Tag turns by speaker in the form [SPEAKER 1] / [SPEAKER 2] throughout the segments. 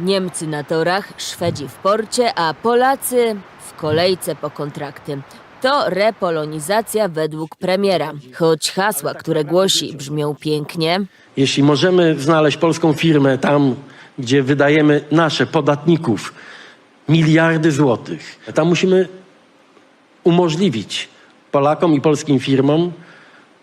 [SPEAKER 1] Niemcy na torach, Szwedzi w porcie, a Polacy w kolejce po kontrakty. To repolonizacja według premiera. Choć hasła, które głosi, brzmią pięknie,
[SPEAKER 2] Jeśli możemy znaleźć polską firmę tam, gdzie wydajemy nasze podatników miliardy złotych, tam musimy umożliwić Polakom i polskim firmom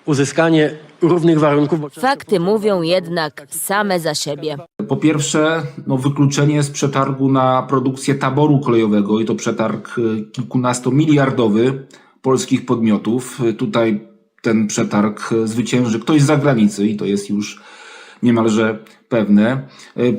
[SPEAKER 2] uzyskanie równych warunków.
[SPEAKER 1] fakty mówią jednak same za siebie.
[SPEAKER 3] Po pierwsze, no, wykluczenie z przetargu na produkcję taboru kolejowego i to przetarg y, kilkunastomiliardowy polskich podmiotów. Y, Tutaj ten przetarg y, zwycięży ktoś z zagranicy i to jest już niemalże pewne.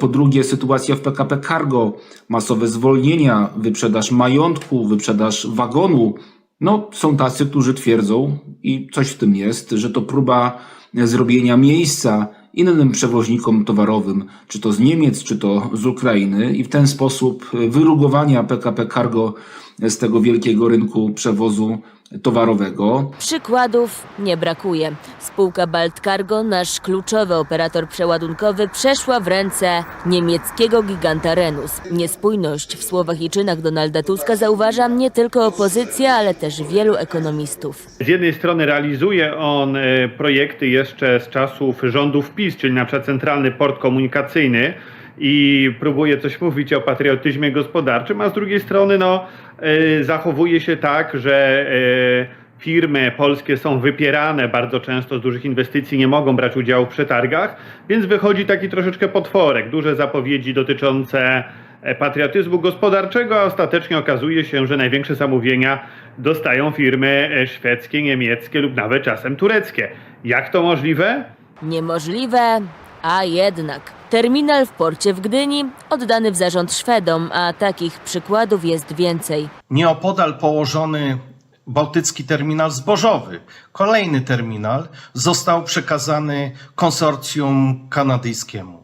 [SPEAKER 3] Po drugie, sytuacja w PKP Cargo, masowe zwolnienia, wyprzedaż majątku, wyprzedaż wagonu. No, są tacy, którzy twierdzą, i coś w tym jest, że to próba zrobienia miejsca innym przewoźnikom towarowym, czy to z Niemiec, czy to z Ukrainy, i w ten sposób wyrugowania PKP Cargo z tego wielkiego rynku przewozu towarowego.
[SPEAKER 1] Przykładów nie brakuje. Spółka Balt Cargo, nasz kluczowy operator przeładunkowy, przeszła w ręce niemieckiego giganta Renus. Niespójność w słowach i czynach Donalda Tuska zauważa nie tylko opozycja, ale też wielu ekonomistów.
[SPEAKER 4] Z jednej strony realizuje on e, projekty jeszcze z czasów rządów PiS, czyli na przykład Centralny Port Komunikacyjny i próbuje coś mówić o patriotyzmie gospodarczym, a z drugiej strony no, e, zachowuje się tak, że e, firmy polskie są wypierane bardzo często z dużych inwestycji, nie mogą brać udziału w przetargach, więc wychodzi taki troszeczkę potworek. Duże zapowiedzi dotyczące e, patriotyzmu gospodarczego, a ostatecznie okazuje się, że największe zamówienia dostają firmy szwedzkie, niemieckie lub nawet czasem tureckie. Jak to możliwe?
[SPEAKER 1] Niemożliwe, a jednak. Terminal w porcie w Gdyni oddany w zarząd Szwedom, a takich przykładów jest więcej.
[SPEAKER 5] Nieopodal położony Bałtycki Terminal Zbożowy, kolejny terminal, został przekazany konsorcjum kanadyjskiemu.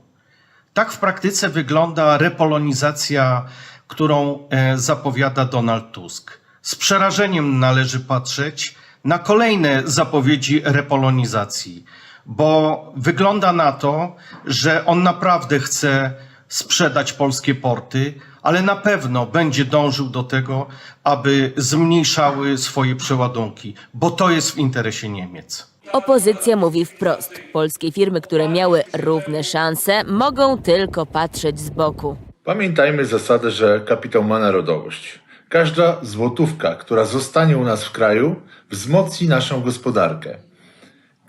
[SPEAKER 5] Tak w praktyce wygląda repolonizacja, którą e, zapowiada Donald Tusk. Z przerażeniem należy patrzeć na kolejne zapowiedzi repolonizacji, bo wygląda na to, że on naprawdę chce sprzedać polskie porty, ale na pewno będzie dążył do tego, aby zmniejszały swoje przeładunki, bo to jest w interesie Niemiec.
[SPEAKER 1] Opozycja mówi wprost. Polskie firmy, które miały równe szanse, mogą tylko patrzeć z boku.
[SPEAKER 6] Pamiętajmy zasadę, że kapitał ma narodowość. Każda złotówka, która zostanie u nas w kraju, wzmocni naszą gospodarkę.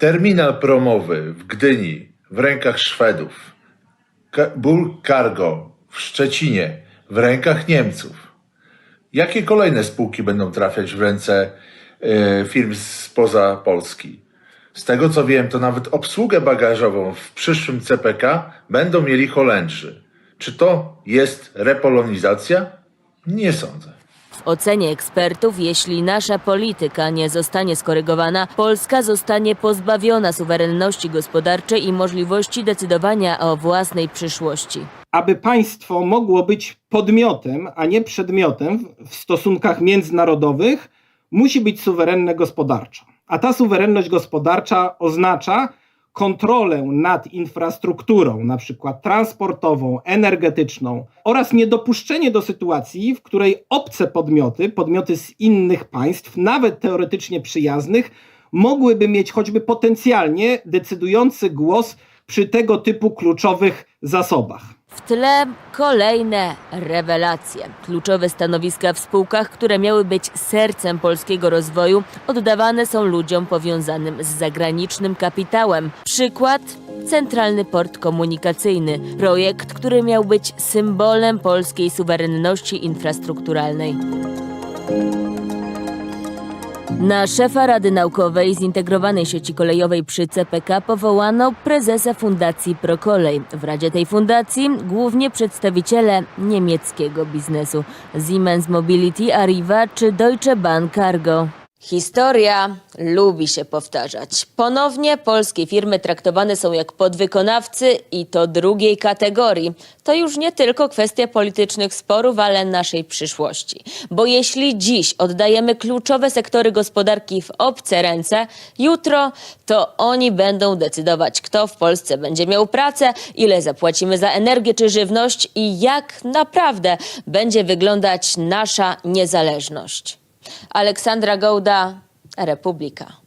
[SPEAKER 6] Terminal promowy w Gdyni w rękach Szwedów, Bull Cargo w Szczecinie w rękach Niemców. Jakie kolejne spółki będą trafiać w ręce e, firm spoza Polski? Z tego co wiem, to nawet obsługę bagażową w przyszłym CPK będą mieli Holendrzy. Czy to jest repolonizacja? Nie sądzę.
[SPEAKER 1] Ocenie ekspertów, jeśli nasza polityka nie zostanie skorygowana, Polska zostanie pozbawiona suwerenności gospodarczej i możliwości decydowania o własnej przyszłości.
[SPEAKER 7] aby państwo mogło być podmiotem, a nie przedmiotem w stosunkach międzynarodowych, musi być suwerenne gospodarczo. A ta suwerenność gospodarcza oznacza kontrolę nad infrastrukturą, na przykład transportową, energetyczną, oraz niedopuszczenie do sytuacji, w której obce podmioty, podmioty z innych państw, nawet teoretycznie przyjaznych, mogłyby mieć choćby potencjalnie decydujący głos przy tego typu kluczowych zasobach.
[SPEAKER 1] W tle kolejne rewelacje. Kluczowe stanowiska w spółkach, które miały być sercem polskiego rozwoju, oddawane są ludziom powiązanym z zagranicznym kapitałem. Przykład Centralny Port Komunikacyjny, projekt, który miał być symbolem polskiej suwerenności infrastrukturalnej. Na szefa Rady Naukowej Zintegrowanej Sieci Kolejowej przy CPK powołano prezesa Fundacji Prokolej. W radzie tej fundacji głównie przedstawiciele niemieckiego biznesu Siemens Mobility, Arriva czy Deutsche Bahn Cargo. Historia lubi się powtarzać. Ponownie polskie firmy traktowane są jak podwykonawcy i to drugiej kategorii. To już nie tylko kwestia politycznych sporów, ale naszej przyszłości. Bo jeśli dziś oddajemy kluczowe sektory gospodarki w obce ręce, jutro to oni będą decydować, kto w Polsce będzie miał pracę, ile zapłacimy za energię czy żywność i jak naprawdę będzie wyglądać nasza niezależność. Aleksandra Gołda, Republika.